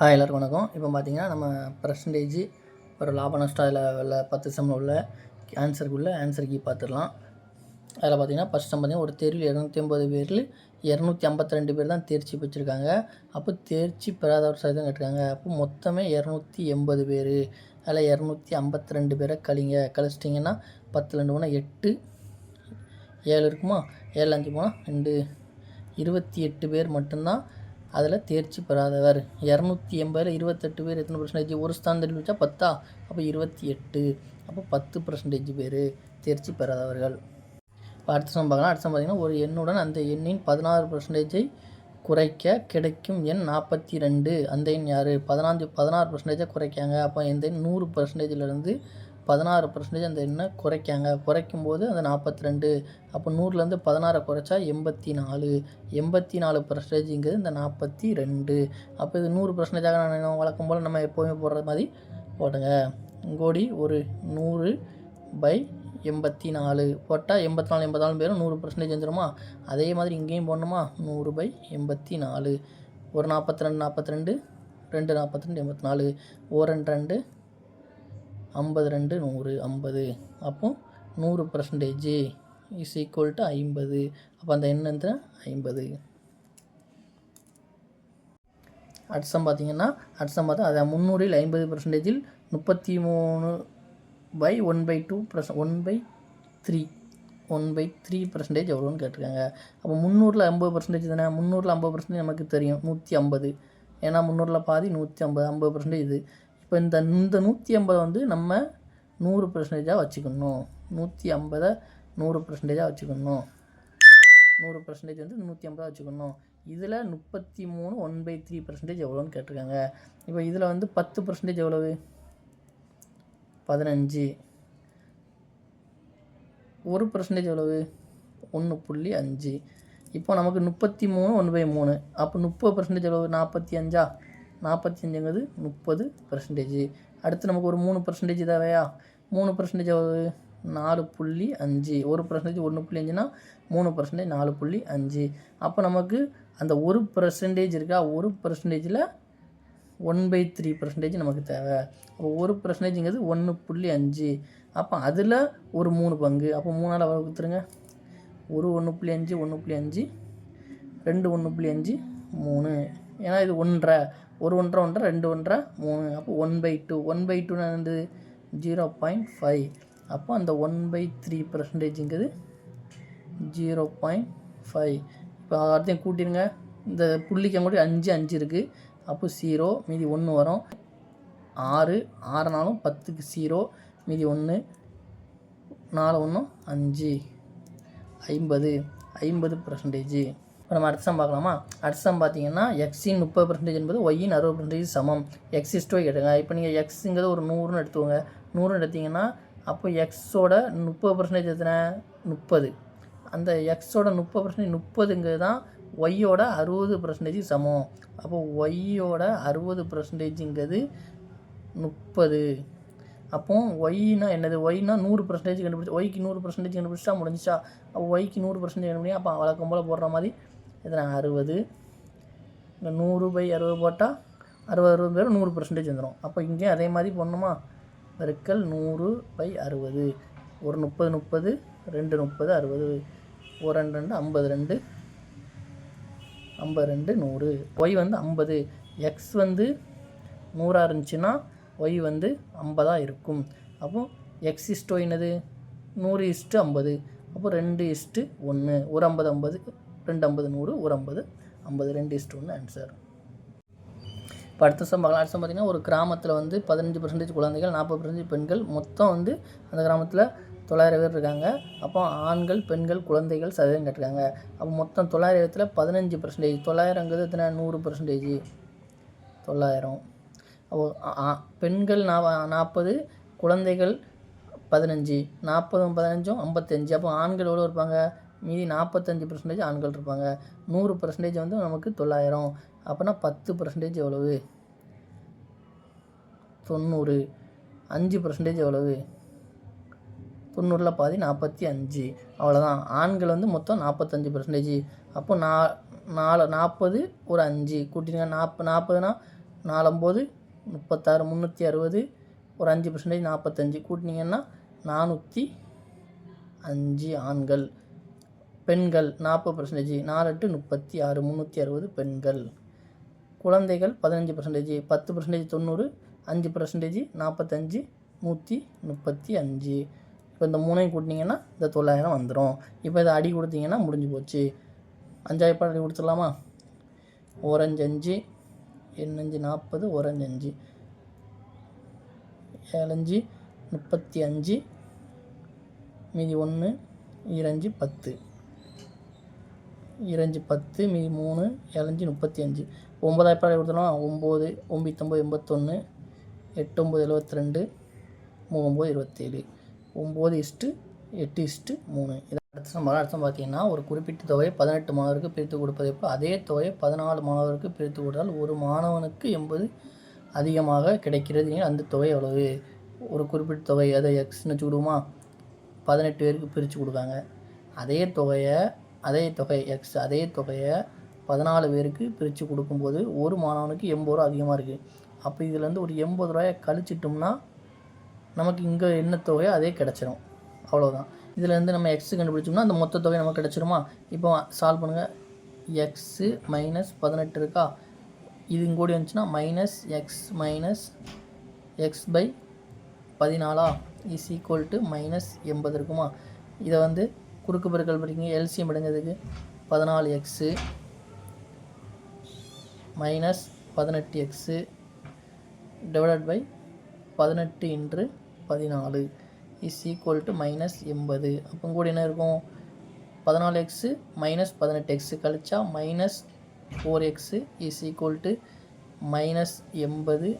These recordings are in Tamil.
ஹாய் எல்லாருக்கும் வணக்கம். இப்போ பார்த்தீங்கன்னா நம்ம பர்சன்டேஜ் ஒரு லாப நஷ்டம் அதில் உள்ள பத்து சம்மில் உள்ள ஆன்சருக்குள்ள ஆன்சர் கீ பார்த்துடலாம். அதில் பார்த்தீங்கன்னா ஃபஸ்ட் சம் பார்த்தீங்கன்னா ஒரு தேர்வில் இரநூத்தி ஐம்பது பேரில் இரநூத்தி ஐம்பத்தி ரெண்டு பேர் தான் தேர்ச்சி பெற்றிருக்காங்க. அப்போ தேர்ச்சி பெறாதவர் சதவீதம் கேட்டிருக்காங்க. அப்போ மொத்தமே இரநூத்தி எண்பது பேர். அதில் இரநூத்தி ஐம்பத்தி ரெண்டு பேரை கழிங்க. கழிச்சிட்டிங்கன்னா பத்து ரெண்டு போனால் எட்டு. ஏழு இருக்குமா? ஏழு அஞ்சு போனால் ரெண்டு. இருபத்தி எட்டு பேர் மட்டும்தான் அதில் தேர்ச்சி பெறாதவர். இரநூத்தி எண்பதில் இருபத்தெட்டு பேர் எத்தனை பர்சன்டேஜ் ஒரு ஸ்தானம் தள்ளி வச்சா பத்தா? அப்போ இருபத்தி எட்டு. அப்போ பத்து பர்சன்டேஜ் பேர் தேர்ச்சி பெறாதவர்கள். இப்போ அடுத்த சம் பார்க்கலாம். அடுத்த சம் பார்த்தீங்கன்னா ஒரு எண்ணுடன் அந்த எண்ணின் பதினாறு பர்சன்டேஜை குறைக்க கிடைக்கும் எண் நாற்பத்தி ரெண்டு. அந்த எண் யார்? பதினாஞ்சு பதினாறு பர்சன்டேஜை குறைக்காங்க. அப்போ இந்த எண்? நூறு பர்சன்டேஜிலேருந்து பதினாறு பர்சன்டேஜ் அந்த எண்ணை குறைக்காங்க. குறைக்கும் போது அந்த நாற்பத்தி ரெண்டு அப்போ நூறுலேருந்து பதினாறை குறைச்சா எண்பத்தி நாலு எண்பத்தி நாலு பர்சன்டேஜுங்கிறது இந்த நாற்பத்தி ரெண்டு. அப்போ இது நூறு பர்சன்டேஜாக நான் என்ன வழக்கம் போல் நம்ம எப்போவுமே போடுற மாதிரி போடுங்க. கோடி ஒரு நூறு பை எண்பத்தி நாலு போட்டால் எண்பத்தி நாலு எண்பத்தி நாலு பேரும் நூறு பர்சன்டேஜ் வந்துடுமா அதே மாதிரி இங்கேயும் போடணுமா? நூறு பை எண்பத்தி நாலு ஒரு நாற்பத்தி ரெண்டு நாற்பத்தி ரெண்டு ரெண்டு நாற்பத்தி ரெண்டு எண்பத்தி நாலு ஓ ரெண்டு ரெண்டு ஐம்பது ரெண்டு நூறு ஐம்பது. அப்போ நூறு பர்சன்டேஜ் இஸ் ஈக்குவல் டு ஐம்பது. அப்போ அந்த எண் ஐம்பது. அட்சம் பார்த்தீங்கன்னா அட்சம் பார்த்தா அதை முந்நூறில் ஐம்பது பர்சன்டேஜில் முப்பத்தி மூணு by one by two plus one by three one by three percentage எவ்வளோன்னு கேட்டிருக்காங்க. அப்போ முந்நூறில் ஐம்பது பர்சன்டேஜ் தானே? முந்நூறில் ஐம்பது பர்சன்டேஜ் நமக்கு தெரியும். நூற்றி ஐம்பது. ஏன்னா முந்நூறில் பாதி நூற்றி ஐம்பது ஐம்பது பர்சன்டேஜ் இது. இப்போ இந்த இந்த நூற்றி ஐம்பதை வந்து நம்ம நூறு பர்சன்டேஜாக வச்சுக்கணும். நூற்றி ஐம்பதை நூறு பர்சன்டேஜாக வச்சுக்கணும். நூறு பர்சன்டேஜ் வந்து நூற்றி ஐம்பதாக வச்சுக்கணும். இதில் முப்பத்தி மூணு ஒன் பை த்ரீ பர்சன்டேஜ் எவ்வளோன்னு கேட்டிருக்காங்க. இப்போ இதில் வந்து பத்து பர்சன்டேஜ் எவ்வளவு? பதினஞ்சு. ஒரு பர்சன்டேஜ் எவ்வளவு? ஒன்று புள்ளி அஞ்சு. இப்போ நமக்கு முப்பத்தி மூணு ஒன்று பை மூணு. அப்போ முப்பது பர்சன்டேஜ் எவ்வளவு? நாற்பத்தி அஞ்சா? நாற்பத்தி அஞ்சுங்கிறது முப்பது பர்சன்டேஜ் அடுத்து நமக்கு ஒரு மூணு பர்சன்டேஜ் தேவையா? மூணு பர்சன்டேஜ் எவ்வளவு நாலு புள்ளி அஞ்சு. ஒரு பர்சன்டேஜ் ஒன்று புள்ளி அஞ்சுனா மூணு பர்சன்டேஜ் நாலு புள்ளி அஞ்சு. அப்போ நமக்கு அந்த ஒரு பர்சன்டேஜ் இருக்கா? ஒரு பர்சன்டேஜில் ஒன் பை த்ரீ பர்சன்டேஜ் நமக்கு தேவை. அப்போ ஒரு பர்சன்டேஜுங்கிறது ஒன்று புள்ளி அஞ்சு. அப்போ அதில் ஒரு மூணு பங்கு. அப்போ மூணால் கொடுத்துருங்க? ஒரு ஒன்று புள்ளி அஞ்சு ஒன்று புள்ளி அஞ்சு. ரெண்டு ஒன்று புள்ளி அஞ்சு மூணு. ஏன்னா இது ஒன்றரை. ஒரு ஒன்றரை ஒன்றரை ரெண்டு ஒன்றரை மூணு அப்போ one by two one by two வந்து ஜீரோ பாயிண்ட் ஃபைவ் அப்போ அந்த ஒன் பை த்ரீ பர்சன்டேஜுங்கிறது ஜீரோ பாயிண்ட் ஃபைவ் இப்போ அடுத்தையும் கூட்டிடுங்க இந்த புள்ளிக்கு கூட அஞ்சு அஞ்சு இருக்குது அப்போ ஜீரோ மீதி ஒன்று வரும். ஆறு ஆறுனாலும் பத்துக்கு ஜீரோ மீதி ஒன்று நாலு ஒன்று அஞ்சு. ஐம்பது. ஐம்பது பர்சன்டேஜ் இப்போ நம்ம அடுத்த சம் பார்க்கலாமா? அடுத்த சம் பார்த்தீங்கன்னா எக்ஸின் முப்பது பர்சன்டேஜ் என்பது ஒய்யின் அறுபது பர்சன்டேஜ் சமம். எக்ஸ் இஸ்டோ கேட்டுங்க இப்போ நீங்கள் எக்ஸுங்கிறது ஒரு நூறுன்னு எடுத்துக்கோங்க. நூறுன்னு எடுத்தீங்கன்னா அப்போ எக்ஸோட முப்பது பர்சன்டேஜ் எத்தனை? முப்பது. அந்த எக்ஸோட முப்பது பர்சன்டேஜ் முப்பதுங்கிறது தான் ஒய்யோட அறுபது பர்சன்டேஜ் சமம். அப்போ ஒய்யோட அறுபது பர்சன்டேஜுங்கிறது முப்பது. அப்போ ஒய்னா என்னது? ஒய்னா நூறு பர்சன்டேஜ் கண்டுபிடிச்சி ஒய்க்கு நூறு பர்சன்டேஜ் கண்டுபிடிச்சா முடிஞ்சிச்சா? அப்போ ஒய்க்கு நூறு பர்சன்டேஜ் கண்டுபிடிச்சா அப்போ வழக்கம் போல் போடுற மாதிரி எத்தனை அறுபது இந்த நூறு பை அறுபது போட்டால் அறுபது அறுபது பேரும் நூறு பர்சன்டேஜ் வந்துடும் அப்போ இங்கேயும் அதே மாதிரி பண்ணணுமா பெருக்கல் நூறு பை அறுபது. ஒரு முப்பது முப்பது ரெண்டு முப்பது அறுபது. ஒரு ரெண்டு ரெண்டு ஐம்பது ரெண்டு. ஐம்பது ரெண்டு நூறு. ஒய் வந்து ஐம்பது. எக்ஸ் வந்து நூறாக இருந்துச்சுன்னா ஒய் வந்து ஐம்பதாக இருக்கும். அப்போ எக்ஸ் இஸ்டோ என்னது? நூறு இஸ்ட்டு ஐம்பது. அப்போ ரெண்டு இஸ்ட்டு ஒன்று. ஒரு ஐம்பது ஐம்பது. ரெண்டு ஐம்பது நூறு ஒரு ஐம்பது ஐம்பது ரெண்டு இஸ்ட் ஒன்று ஆன்சர் இப்போ அடுத்த சம் பார்க்கலாம் அடுத்த பார்த்திங்கன்னா ஒரு கிராமத்தில் வந்து பதினஞ்சு பர்சன்டேஜ் குழந்தைகள் நாற்பது பர்சன்டேஜ் பெண்கள் மொத்தம் வந்து அந்த கிராமத்தில் தொள்ளாயிரம் பேர் இருக்காங்க. அப்போ ஆண்கள் பெண்கள் குழந்தைகள் சதவீதம் கேட்டிருக்காங்க. அப்போ மொத்தம் தொள்ளாயிரத்தில் பதினஞ்சு பர்சன்டேஜ் தொள்ளாயிரங்கிறது எத்தனை? நூறு பர்சன்டேஜ் தொள்ளாயிரம். அப்போ பெண்கள் நா நாற்பது குழந்தைகள் பதினஞ்சு நாற்பதும் பதினஞ்சும் ஐம்பத்தஞ்சு. அப்போ ஆண்கள் எவ்வளோ இருப்பாங்க? மீதி நாற்பத்தஞ்சு பர்சன்டேஜ் ஆண்கள் இருப்பாங்க. நூறு பர்சன்டேஜ் வந்து நமக்கு தொள்ளாயிரம். அப்போனா பத்து பர்சன்டேஜ் எவ்வளவு? தொண்ணூறு. அஞ்சு பர்சன்டேஜ் எவ்வளவு? தொண்ணூறில் பாதி நாற்பத்தி அஞ்சு. அவ்வளோதான் ஆண்கள் வந்து மொத்தம் நாற்பத்தஞ்சு பர்சன்டேஜ் அப்போ நா நாலு நாற்பது ஒரு அஞ்சு. கூட்டிங்க நாற்பது நாற்பதுனா நாலம்போது முப்பத்தாறு முந்நூற்றி அறுபது. ஒரு அஞ்சு பர்சன்டேஜ் நாற்பத்தஞ்சு கூட்டினீங்கன்னா நானூற்றி அஞ்சு ஆண்கள். பெண்கள் நாற்பது பர்சன்டேஜ் நாலு எட்டு முப்பத்தி ஆறு முந்நூற்றி அறுபது பெண்கள். குழந்தைகள் பதினஞ்சு பர்சன்டேஜ் பத்து பர்சன்டேஜ் தொண்ணூறு அஞ்சு பர்சன்டேஜ் நாற்பத்தஞ்சு நூற்றி முப்பத்தி அஞ்சு. இப்போ இந்த மூணையும் கூட்டினீங்கன்னா இந்த தொள்ளாயிரம் வந்துடும் இப்போ இதை அடி கொடுத்தீங்கன்னா முடிஞ்சு போச்சு. அஞ்சாயிரம் அடி கொடுத்துடலாமா? ஓரஞ்சு அஞ்சு எண்ணஞ்சு நாற்பது ஓரஞ்சு அஞ்சு ஏழஞ்சு முப்பத்தி அஞ்சு மீதி ஒன்று ஈரஞ்சு பத்து. இரஞ்சு பத்து மீ மூணு ஏழஞ்சு முப்பத்தி அஞ்சு ஒம்பதாயிரம் ரூபாய் கொடுத்தோம்னா ஒம்பது ஒம்பத்தொம்பது எண்பத்தொன்று எட்டொம்பது எழுபத்தி ரெண்டு மூணொம்பது இருபத்தேழு. ஒம்பது இஸ்ட்டு எட்டு இஸ்ட்டு மூணு. இதை அடுத்த சம்பளம் அடுத்த பார்த்தீங்கன்னா ஒரு குறிப்பிட்ட தொகையை பதினெட்டு மாணவருக்கு பிரித்து கொடுப்பதை போல் அதே தொகையை பதினாலு மாணவருக்கு பிரித்து கொடுத்தால் ஒரு மாணவனுக்கு எண்பது அதிகமாக கிடைக்கிறது. அந்த தொகை எவ்வளவு? ஒரு குறிப்பிட்ட தொகை அதை எக்ஸ்னு வச்சுக்கிடுவோமா பதினெட்டு பேருக்கு பிரித்து கொடுக்காங்க அதே தொகையை அதே தொகை எக்ஸ் அதே தொகையை பதினாலு பேருக்கு பிரித்து கொடுக்கும்போது ஒரு மாணவனுக்கு எண்பது ரூபா அதிகமாக இருக்குது அப்போ இதுலேருந்து ஒரு எண்பது ரூபாயை கழிச்சிட்டோம்னா நமக்கு இங்கே என்ன தொகையோ அதே கிடச்சிரும். அவ்வளோதான் இதுலேருந்து நம்ம எக்ஸ் கண்டுபிடிச்சோம்னா அந்த மொத்த தொகை நமக்கு கிடச்சிருமா? இப்போ சால்வ் பண்ணுங்கள் எக்ஸு மைனஸ் பதினெட்டு இருக்கா? இது இங்கோடி வந்துச்சுன்னா minus x minus x by பதினாலா is equal to minus எண்பது இருக்குமா? இதை வந்து குறுக்கு பெருக்கல் படிங்க எல்சியம் எடுங்கிறதுக்கு பதினாலு எக்ஸு மைனஸ் பதினெட்டு எக்ஸு டிவைடட் பை பதினெட்டு இன்று பதினாலு இஸ் ஈக்குவல் டு மைனஸ் எண்பது. அப்போ கூட என்ன இருக்கும்? பதினாலு எக்ஸு மைனஸ் பதினெட்டு எக்ஸு கழிச்சா minus four x is equal to minus எண்பது.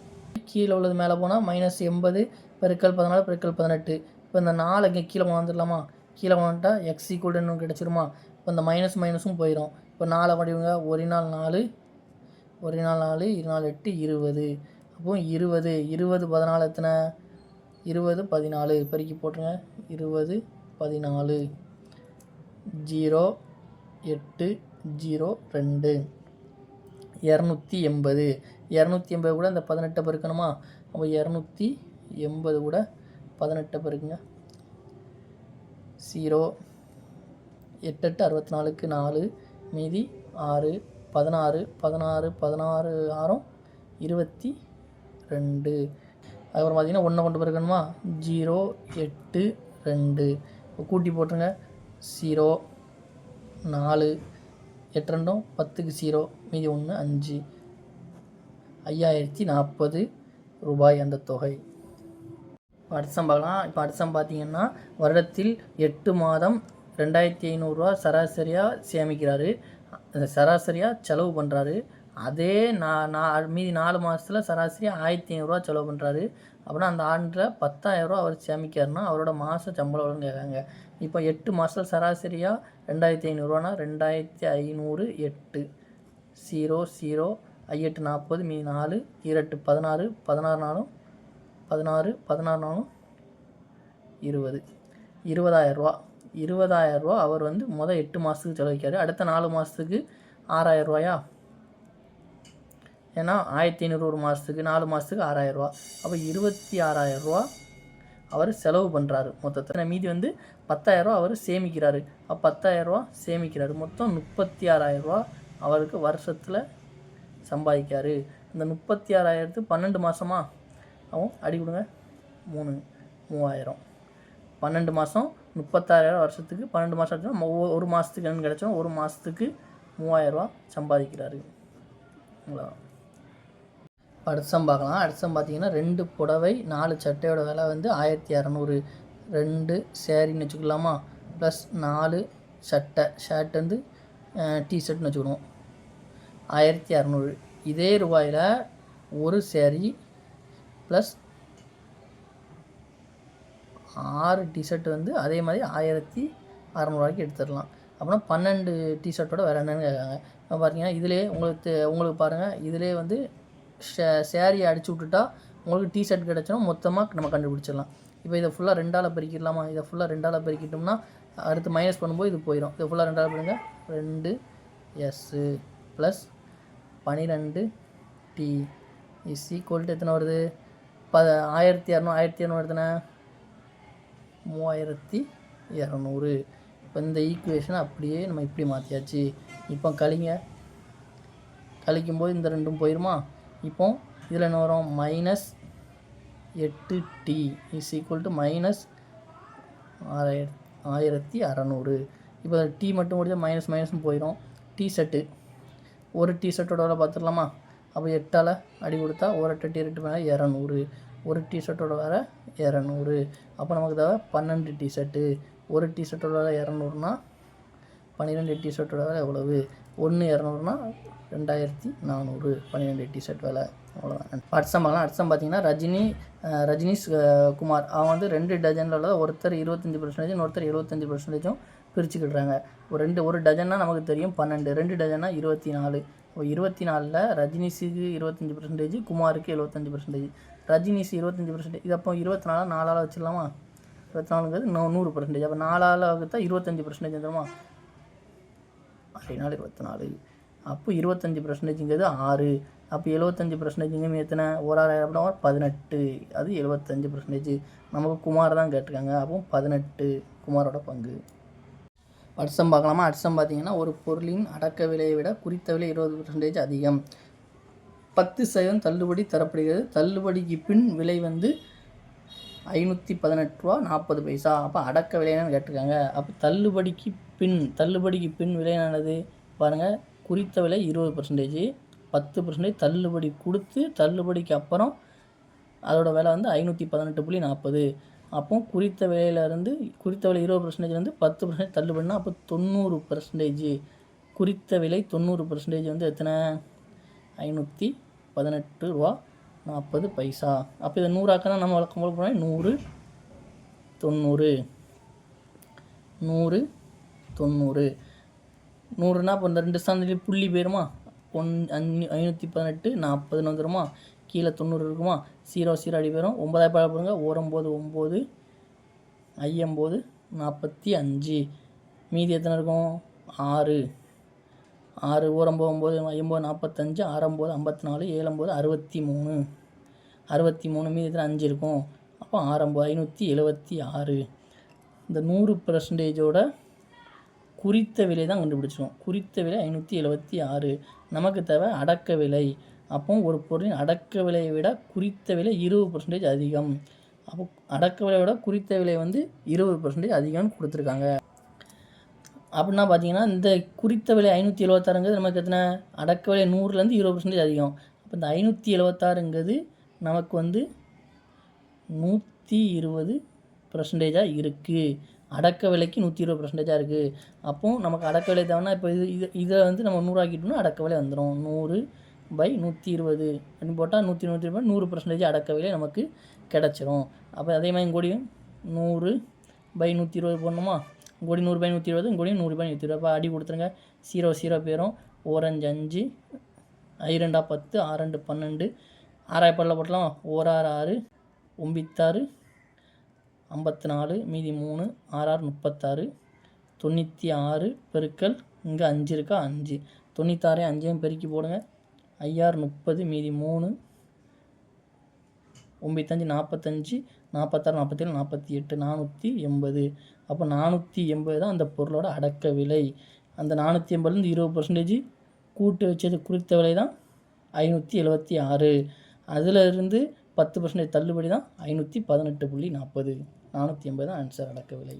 கீழே உள்ளது மேலே போனால் மைனஸ் எண்பது பெருக்கல் பதினாலு பெருக்கல் பதினெட்டு. இப்போ இந்த நாலு இங்கே கீழே வந்துடலாமா கீழே வந்துட்டா எக்ஸ் ஈக்குவல் கிடச்சிருமா? இப்போ இந்த மைனஸ் மைனஸும் போயிடும் இப்போ நாலு வடிவுங்க ஒரு நாள் நாலு ஒரு நாள் நாலு இரு நாள் எட்டு இருபது. அப்போ இருபது. இருபது பதினாலு எத்தனை? இருபது பதினாலு. பெருக்கி போட்டுருங்க. இருபது பதினாலு. ஜீரோ எட்டு ஜீரோ ரெண்டு. இரநூத்தி எண்பது. இரநூத்தி எண்பது கூட இந்த பதினெட்டை பெருக்கணுமா? அப்போ இரநூத்தி எண்பது கூட பதினெட்டை பெருக்குங்க. ஜீரோ எட்டு எட்டு அறுபத்தி நாலுக்கு நாலு மீதி ஆறு பதினாறு பதினாறு பதினாறு ஆறும் இருபத்தி ரெண்டு. அதுக்கப்புறம் பார்த்தீங்கன்னா ஒன்றை கொண்டு போயிருக்கணுமா? ஜீரோ எட்டு ரெண்டு. இப்போ கூட்டி போட்டுருங்க. ஜீரோ நாலு எட்டு ரெண்டும் பத்துக்கு ஜீரோ மீதி ஒன்று அஞ்சு. ஐயாயிரத்தி நாற்பது ரூபாய் அந்த தொகை. இப்போ அடுத்த சம் பார்க்கலாம் இப்போ அடுத்த சம் பார்த்தீங்கன்னா வருடத்தில் எட்டு மாதம் ரெண்டாயிரத்தி ஐநூறுரூவா சராசரியாக சேமிக்கிறாரு. அந்த சராசரியாக செலவு பண்ணுறாரு அதே நான் நான் மீதி நாலு மாதத்தில் சராசரியாக ஆயிரத்தி ஐநூறுரூவா செலவு பண்ணுறாரு அப்படின்னா அந்த ஆண்டில் பத்தாயிரரூவா அவர் சேமிக்காருன்னா அவரோட மாத சம்பளம் கேட்காங்க. இப்போ எட்டு மாதத்தில் சராசரியாக ரெண்டாயிரத்தி ஐநூறுரூவானா ரெண்டாயிரத்தி ஐநூறு எட்டு. ஜீரோ ஜீரோ ஐயெட்டு நாற்பது மீதி நாலு ஈரெட்டு பதினாறு பதினாறு நாளும் பதினாறு பதினாறு நாளும் இருபது. இருபதாயிரரூவா. இருபதாயிரரூவா அவர் வந்து மொதல் எட்டு மாதத்துக்கு செலவழிக்காரு. அடுத்த நாலு மாதத்துக்கு ஆறாயிரரூவாயா? ஏன்னா ஆயிரத்தி ஐநூறு ஒரு மாதத்துக்கு நாலு மாதத்துக்கு ஆறாயிரரூவா. அப்போ இருபத்தி ஆறாயிரரூவா அவர் செலவு பண்ணுறாரு மொத்தத்தில். மீதி வந்து பத்தாயிரரூவா அவர் சேமிக்கிறாரு. அப்போ பத்தாயிரரூவா சேமிக்கிறாரு. மொத்தம் முப்பத்தி ஆறாயிரரூவா அவருக்கு வருஷத்தில் சம்பாதிக்காரு. இந்த முப்பத்தி ஆறாயிரத்து பன்னெண்டு மாதமா அவன் அடி கொடுங்க. மூணு மூவாயிரம். பன்னெண்டு மாதம் முப்பத்தாயிரம் வருஷத்துக்கு பன்னெண்டு மாதம் ஆச்சுன்னா ஒரு மாதத்துக்கு என்னன்னு கிடைச்சோம் ஒரு மாதத்துக்கு மூவாயிரரூவா சம்பாதிக்கிறாரு. அடுத்தம் பார்க்கலாம். அடுத்தம் பார்த்தீங்கன்னா ரெண்டு புடவை நாலு சட்டையோட விலை வந்து ஆயிரத்தி இரநூறு ரெண்டு சேரீன்னு வச்சுக்கலாமா? ப்ளஸ் நாலு சட்டை. ஷர்ட் வந்து டிஷர்ட்னு வச்சுக்கணும். ஆயிரத்தி இரநூறு இதே ரூபாயில் ஒரு சேரீ ப்ளஸ் ஆறு டிஷர்ட் வந்து அதே மாதிரி ஆயிரத்தி அறநூறுவாய்க்கு எடுத்துடலாம். அப்புறம் பன்னெண்டு டிஷர்ட்டோட வேறு என்னென்னு கேட்காங்க இப்போ பார்த்தீங்கன்னா இதிலே உங்களுக்கு உங்களுக்கு பாருங்கள் இதிலே வந்து ஷே சேரீயை அடிச்சு விட்டுட்டா உங்களுக்கு டிஷர்ட் கிடச்சினா மொத்தமாக நம்ம கண்டுபிடிச்சிடலாம். இப்போ இதை ஃபுல்லாக ரெண்டால் பெருக்கிடலாமா? இதை ஃபுல்லாக ரெண்டால் பெருக்கிட்டோம்னா அடுத்து மைனஸ் பண்ணும்போது இது போயிடும் இதை ஃபுல்லாக ரெண்டால் பெருங்க. ரெண்டு எஸ்ஸு ப்ளஸ் பன்னிரெண்டு டி இஸ் ஈக்குவல்ட்டு எத்தனை வருது? ப ஆயிரத்தி இரநூறு ஆயிரத்தி இரநூறு எத்தனை? மூவாயிரத்தி இரநூறு இப்போ இந்த ஈக்குவேஷனை அப்படியே நம்ம இப்படி மாற்றியாச்சு இப்போ கழிங்க. கழிக்கும்போது இந்த ரெண்டும் போயிடுமா இப்போ இதில் என்ன வரும்? மைனஸ் எட்டு t is equal to minus ஆயிர ஆயிரத்தி அறநூறு. இப்போ டி மட்டும் முடிஞ்சால் மைனஸ் மைனஸ்னு போயிடும் டி ஷர்ட்டு ஒரு டி ஷர்ட்டோட பார்த்துடலாமா? அப்போ எட்டால் அடி கொடுத்தா ஒரு எட்டு டி ரெட்டு மேலே இரநூறு. ஒரு டிஷர்ட்டோட வர இரநூறு. அப்போ நமக்கு தேவை பன்னெண்டு டிஷர்ட்டு ஒரு டிஷர்ட்டோட வர இரநூறுனா பன்னிரெண்டு டிஷர்ட்டோட வேலை எவ்வளவு? ஒன்று இரநூறுனா ரெண்டாயிரத்தி நானூறு. பன்னிரெண்டு டிஷர்ட் வேலை விலை அவ்வளோதான் அட்சம் பார்க்கலாம் அட்சம் பார்த்தீங்கன்னா ரஜினி ரஜினிஷ் குமார். அவன் வந்து ரெண்டு டஜனில் உள்ள ஒருத்தர் இருபத்தஞ்சி பர்சன்டேஜும் ஒருத்தர் எழுபத்தஞ்சி பர்சன்டேஜும் பிரிச்சுக்கிடுறாங்க. ஒரு ரெண்டு ஒரு டஜன்னா நமக்கு தெரியும் பன்னெண்டு. ரெண்டு டஜன்னா இருபத்தி நாலு. இருபத்தி நாலில் ரஜினிஷுக்கு இருபத்தஞ்சி பர்சன்டேஜ் குமாருக்கு எழுபத்தஞ்சி பர்சன்டேஜ் ரஜினிஸ் இருபத்தஞ்சி பர்சன்டேஜ் இது அப்போ இருபத்தி நாலாக நாலால் வச்சிடலாமா? இருபத்தி நாலுங்கிறது நூ நூறு பர்சன்டேஜ் அப்போ நாலால் வகுத்தா இருபத்தஞ்சி பர்சன்டேஜ் வந்துடுமா? அரை நாள் இருபத்தி நாலு அப்போ இருபத்தஞ்சி பர்சன்டேஜுங்கிறது ஆறு. அப்போ எழுபத்தஞ்சி பர்சன்டேஜுங்க எத்தனை? ஒரு ஆறாயிரம் அப்படின்னா பதினெட்டு. அது எழுபத்தஞ்சி பர்சன்டேஜ் நமக்கு குமார் தான் கேட்டிருக்காங்க. அப்போ பதினெட்டு குமாரோட பங்கு. அட்சம் பார்க்கலாமா? அட்சம் பார்த்தீங்கன்னா ஒரு பொருளின் அடக்க விலையை விட குறித்த விலை இருபது பர்சன்டேஜ் அதிகம். பத்து சதவீதம் தள்ளுபடி தரப்படுகிறது. தள்ளுபடிக்கு பின் விலை வந்து ஐநூற்றி பதினெட்டு ரூபா நாற்பது பைசா. அப்போ அடக்க விலைன்னு கேட்டிருக்காங்க. அப்போ தள்ளுபடிக்கு பின் தள்ளுபடிக்கு பின் விலை என்னது? பாருங்கள் குறித்த விலை இருபது பர்சன்டேஜ் பத்து பர்சன்டேஜ் தள்ளுபடி கொடுத்து தள்ளுபடிக்கு அப்புறம் அதோடய விலை வந்து ஐநூற்றி பதினெட்டு புள்ளி நாற்பது. அப்போ குறித்த விலையிலேருந்து குறித்த விலை இருபது பர்சன்டேஜ் வந்து பத்து பர்சன்டேஜ் தள்ளுபடினா அப்போ தொண்ணூறு பர்சன்டேஜ் குறித்த விலை தொண்ணூறு பர்சன்டேஜ் வந்து எத்தனை? ஐநூற்றி பதினெட்டு ரூபா நாற்பது பைசா. அப்போ இதை நூறாக்கினா நம்ம வழக்கம் போல போனால் நூறு தொண்ணூறு. நூறு தொண்ணூறு. நூறுனா இப்போ இந்த ரெண்டு ஸ்தானத்துலேயும் புள்ளி போயிருமா? ஒன் அஞ்சு ஐநூற்றி பதினெட்டு நாற்பதுன்னு வந்துருமா? கீழே தொண்ணூறு இருக்குமா? ஜீரோ ஜீரோ அடி போயிடும் ஒன்பதாயிரம் பாடம் போடுங்க ஓரம்போது ஒம்பது ஐயம்போது நாற்பத்தி அஞ்சு. மீதி எத்தனை இருக்கும்? ஆறு. ஆறு ஓரம்போது ஒம்பது ஐம்பது நாற்பத்தஞ்சு. ஆறம்போது ஐம்பத்தி நாலு ஏழம்போது அறுபத்தி மூணு அறுபத்தி மூணு மீதி எத்தனை? அஞ்சு இருக்கும். அப்போ ஆறம்போது ஐநூற்றி எழுபத்தி ஆறு. இந்த நூறு பர்சன்டேஜோட குறித்த விலை தான் கண்டுபிடிச்சிருவோம். குறித்த விலை ஐநூற்றி எழுபத்தி ஆறு. நமக்கு தேவை அடக்க விலை. அப்போ ஒரு பொருளின் அடக்க விலையை விட குறித்த விலை இருபது பர்சன்டேஜ் அதிகம். அப்போ அடக்க விலையை விட குறித்த விலை வந்து இருபது பர்சன்டேஜ் அதிகம்னு கொடுத்துருக்காங்க. அப்படின்னா பார்த்தீங்கன்னா இந்த குறித்த விலை ஐநூற்றி எழுபத்தாறுங்கிறது நமக்கு எத்தனை? அடக்க விலை நூறுலேருந்து இருபது பர்சன்டேஜ் அதிகம். அப்போ இந்த ஐநூற்றி எழுபத்தாறுங்கிறது நமக்கு வந்து நூற்றி இருபது பர்சன்டேஜாக இருக்குது அடக்க விலைக்கு நூற்றி இருபது பர்சன்டேஜாக இருக்குது அப்போது நமக்கு அடக்க விலை தேவைன்னா இப்போ இது இது இதை வந்து நம்ம நூறாக்கிட்டோம்னா அடக்க விலை வந்துடும் நூறு பை நூற்றி இருபது. அப்படின்னு போட்டால் நூற்றி நூற்றி இருபது நூறு பர்சன்டேஜ் அடக்க நமக்கு கிடச்சிரும். அப்போ அதே மாதிரி இங்கூடியும் நூறு பை நூற்றி இருபது போடணுமா? இங்கூடி நூறு பை நூற்றி இருபது இங்கூடியும் நூறு பை நூற்றி இருபது. அப்போ அடி கொடுத்துருங்க. சீரோ சீரோ பேரும் ஓரஞ்சு அஞ்சு ஐரெண்டா பத்து ஆறண்டு பன்னெண்டு. ஆறாய் பாடலில் போட்டலாம் ஓராறு ஆறு ஒம்பித்தாறு ஐம்பத்தி நாலு மீதி மூணு ஆறாறு முப்பத்தாறு. தொண்ணூற்றி ஆறு பெருக்கல் இங்கே அஞ்சு இருக்கா? அஞ்சு. தொண்ணூத்தாறையும் அஞ்சையும் பெருக்கி போடுங்க. ஐஆர் முப்பது மீதி மூணு. ஒம்பத்தஞ்சு நாற்பத்தஞ்சு நாற்பத்தாறு நாற்பத்தேழு நாற்பத்தி எட்டு நானூற்றி எண்பது. அப்போ நானூற்றி எண்பது தான் அந்த பொருளோட அடக்க விலை. அந்த நானூற்றி எண்பதுலேருந்து இருபது பர்சன்டேஜ் கூட்டு வச்சது குறித்த விலை தான் ஐநூற்றி எழுபத்தி ஆறு. அதில் இருந்து பத்து பர்சன்டேஜ் தள்ளுபடி தான் ஐநூற்றி பதினெட்டு புள்ளி நாற்பது. நானூற்றி எண்பது தான் ஆன்சர் அடக்க விலை.